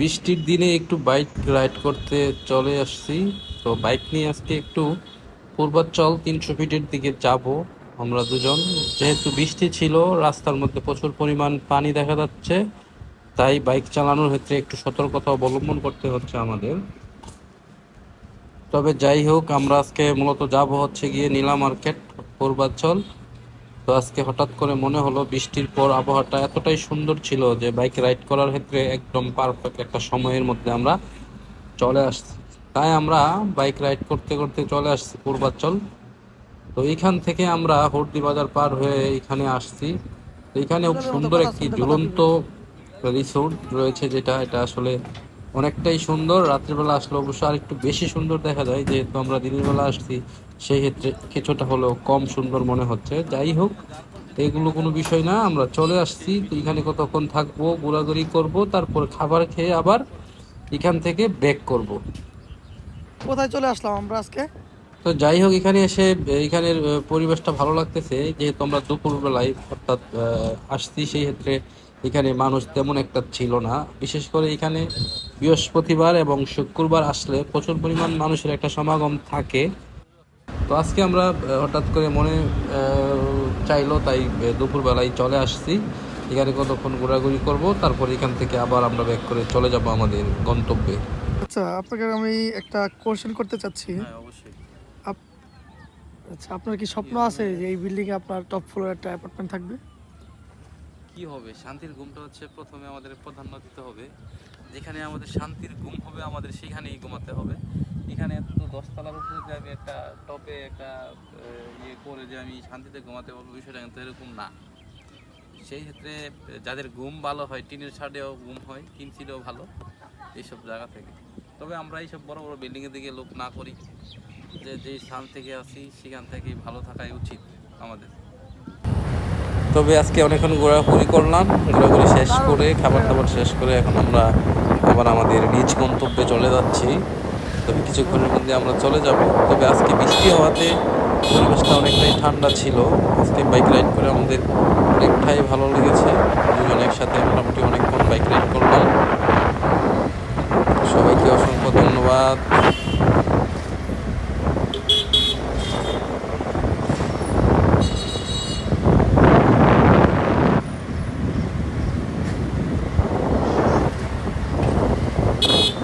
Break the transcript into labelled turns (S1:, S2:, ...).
S1: বৃষ্টির দিনে একটু বাইক রাইড করতে চলে আসছি। তো বাইক নিয়ে আজকে একটু পূর্বাঞ্চল তিনশো ফিটের দিকে যাব আমরা দুজন। যেহেতু বৃষ্টি ছিল, রাস্তার মধ্যে প্রচুর পরিমাণ পানি দেখা যাচ্ছে, তাই বাইক চালানোর ক্ষেত্রে একটু সতর্কতা অবলম্বন করতে হচ্ছে আমাদের। তবে যাই হোক, আমরা আজকে মূলত যাব হচ্ছে গিয়ে নীলা মার্কেট পূর্বাঞ্চল তো আজকে হঠাৎ করে মনে হলো বৃষ্টির পর আবহাওয়াটা এতটাই সুন্দর ছিল যে বাইক রাইড করার ক্ষেত্রে একদম পারফেক্ট একটা সময়ের মধ্যে আমরা চলে আসছি। তাই আমরা বাইক রাইড করতে করতে চলে আসছি পূর্বাঞ্চল তো এইখান থেকে আমরা হর্দি বাজার পার হয়ে এখানে আসছি। এখানে খুব সুন্দর একটি ঝুলন্ত রিসোর্ট রয়েছে যেটা এটা আসলে অনেকটাই সুন্দর। রাত্রিবেলা আসলে অবশ্য আর একটু বেশি সুন্দর দেখা যায় যেহেতু আমরা দিনের বেলা আসছি। সেই ক্ষেত্রে কিছুটা হলেও কম সুন্দর মনে হচ্ছে। যাই হোক এগুলো কোনো বিষয় না আমরা চলে আসছি। এখানে কতক্ষণ থাকব ঘোরাঘুরি করব তারপর খাবার খেয়ে আবার এখান থেকে ব্যাক করব।
S2: কোথায় চলে আসলাম আমরা আজকে?
S1: তো যাই হোক এখানে এসে এখানের পরিবেশটা ভালো লাগতেছে। যেহেতু আমরা দুপুরবেলায় অর্থাৎ আসছি সেই ক্ষেত্রে এখানে মানুষ তেমন একটা ছিল না। বিশেষ করে এখানে বৃহস্পতিবার এবং শুক্রবার আসলে প্রচুর পরিমাণ মানুষের একটা সমাগম থাকে। তো আজকে আমরা হঠাৎ করে মনে চাইলো তাই দুপুরবেলায় চলে আসছি। এখানে কতক্ষণ ঘোরাঘুরি করব তারপর এখান থেকে আবার আমরা ব্যাক করে চলে যাব আমাদের গন্তব্যে।
S2: আচ্ছা আপনাকে আমি একটা কোশ্চেন করতে চাচ্ছি।
S1: হ্যাঁ অবশ্যই।
S2: আপ- আচ্ছা আপনার কি স্বপ্ন আছে যে এই বিল্ডিং এ আপনার টপ ফ্লোর একটা অ্যাপার্টমেন্ট থাকবে?
S1: কি হবে? শান্তির ঘুমটা হচ্ছে প্রথমে আমাদের প্রাধান্য দিতে হবে। যেখানে আমাদের শান্তির ঘুম হবে আমাদের সেখানেই ঘুমাতে হবে। এখানে তো দশতলার উপরে যে আমি একটা টপে একটা ইয়ে করে যে আমি শান্তিতে ঘুমাতে পারব, বিষয়টা কিন্তু এরকম না। সেই ক্ষেত্রে যাদের ঘুম ভালো হয়, টিনের ছাদেও ঘুম হয় কিনছিলেও ভালো, এইসব জায়গা থেকে। তবে আমরা এইসব বড় বড় বিল্ডিংয়ের দিকে লোক না করি। যে যেই স্থান থেকে আসি সেখান থেকে ভালো থাকাই উচিত আমাদের। তবে আজকে অনেকক্ষণ ঘোরাঘুরি করলাম। ঘোরাঘুরি শেষ করে খাবার দাবার শেষ করে এখন আমরা আবার আমাদের নিজ গন্তব্যে চলে যাচ্ছি। তবে কিছুক্ষণের মধ্যে আমরা চলে যাব। তবে আজকে বৃষ্টি হওয়াতে পরিবেশটা অনেকটাই ঠান্ডা ছিল। আজকে বাইক রাইড করে আমাদের অনেকটাই ভালো লেগেছে। দুজন একসাথে মোটামুটি অনেকক্ষণ বাইক রাইড করলাম। সবাইকে অসংখ্য ধন্যবাদ। you